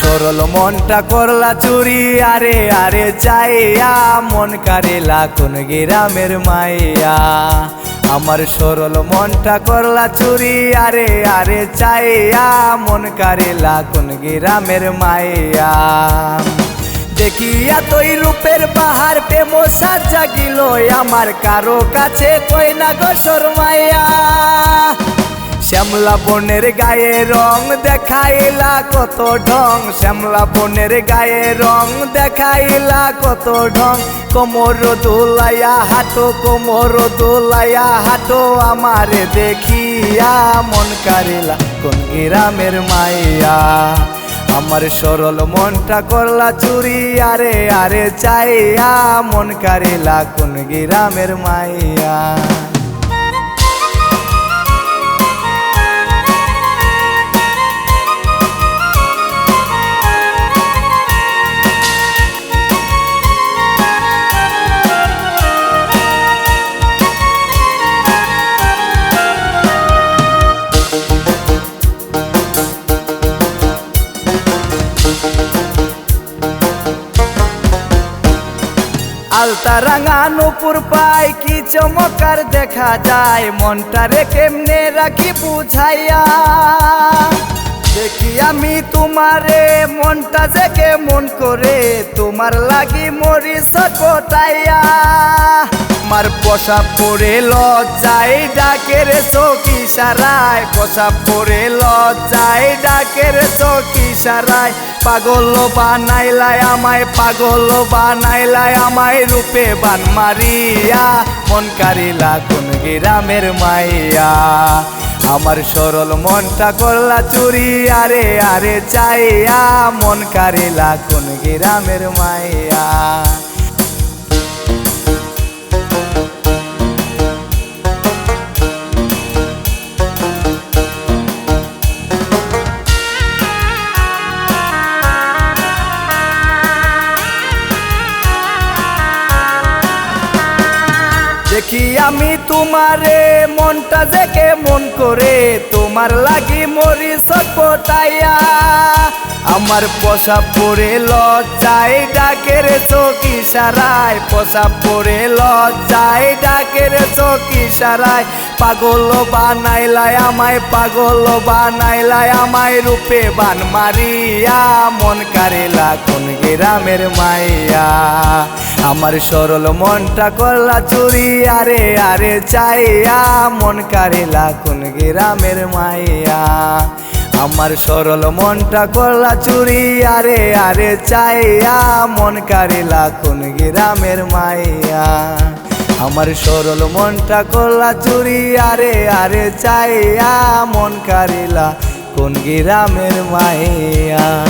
সরল মনটা করলা চুরি, আরে আরে চাইয়া মন কারিলা কোন গ্রামের মাইয়া। আমার সরল মনটা করলা চুরি, আরে আরে চাইয়া মন কারিলা কোন গ্রামের মাইয়া। দেখিয়া তৈ রূপের পাহাড় প্রেম সার জাগিল, আমার কারও কাছে কই না গো শর্মাইয়া। শ্যামলা বনের গায়ে রং দেখাইলা কত ঢং। শ্যামলা বনের গায়ে রং দেখাইলা কত ঢং। কোমর দোলাইয়া হাঁটো, কোমর দোলাইয়া হাঁটো, আমারে দেখিয়া মন কারিলা কোন গ্রামের মাইয়া। আমার সরল মনটা করলা চুরি, আরে আরে চাইয়া মন কারিলা কোন গ্রামের মাইয়া। আলতা রাঙা নুপুর পাই কি চমকার দেখা যায়। মনটা রে কেমনে রাখি বুঝাইয়া। দেখি আমি তোমারে, মনটা যে কেমন করে, তোমার লাগি মরি সটপটাইয়া আমার পোশাক পরে লজ্জায় ডাকের চৌকি সারায়। পোশাক পরে লজ্জায় ডাকের চৌকি সারায়। পাগল বানাইলাই আমায়, পাগল বানাইলাই আমায় রূপে বান মারিয়া। মন কারিলা কোন গ্রামের মাইয়া। আমার সরল মনটা করলা চুরি, আরে আরে চাইয়া। মন কারিলা কোন গ্রামের মাইয়া। দেখি আমি তোমারে মনটা যে মন করে, তোমার লাগি মরি সটপটাইয়া আমার পোশাক পরে লজ্জায় ডাকের চৌকি সারায়, পোশাক পরে লজ্জায় ডাকের চৌকি সারায়। পাগল বানাইলাই আমায়, পাগল বানাইলাই আমায় রূপে বান মারিয়া। মন কারিলা কোন গ্রামের মাইয়া। আমার সরল মনটা করলা চুরি আরে আরে চাইয়া। মন কারিলা কোন গ্রামের মাইয়া। আমার সরল মনটা করলা চুরি, আরে আরে চাইয়া। মন কারিলা কোন গ্রামের মাইয়া। আমার সরল মনটা করলা চুরি, আরে আরে চাইয়া। মন কারিলা কোন গ্রামের মাইয়া।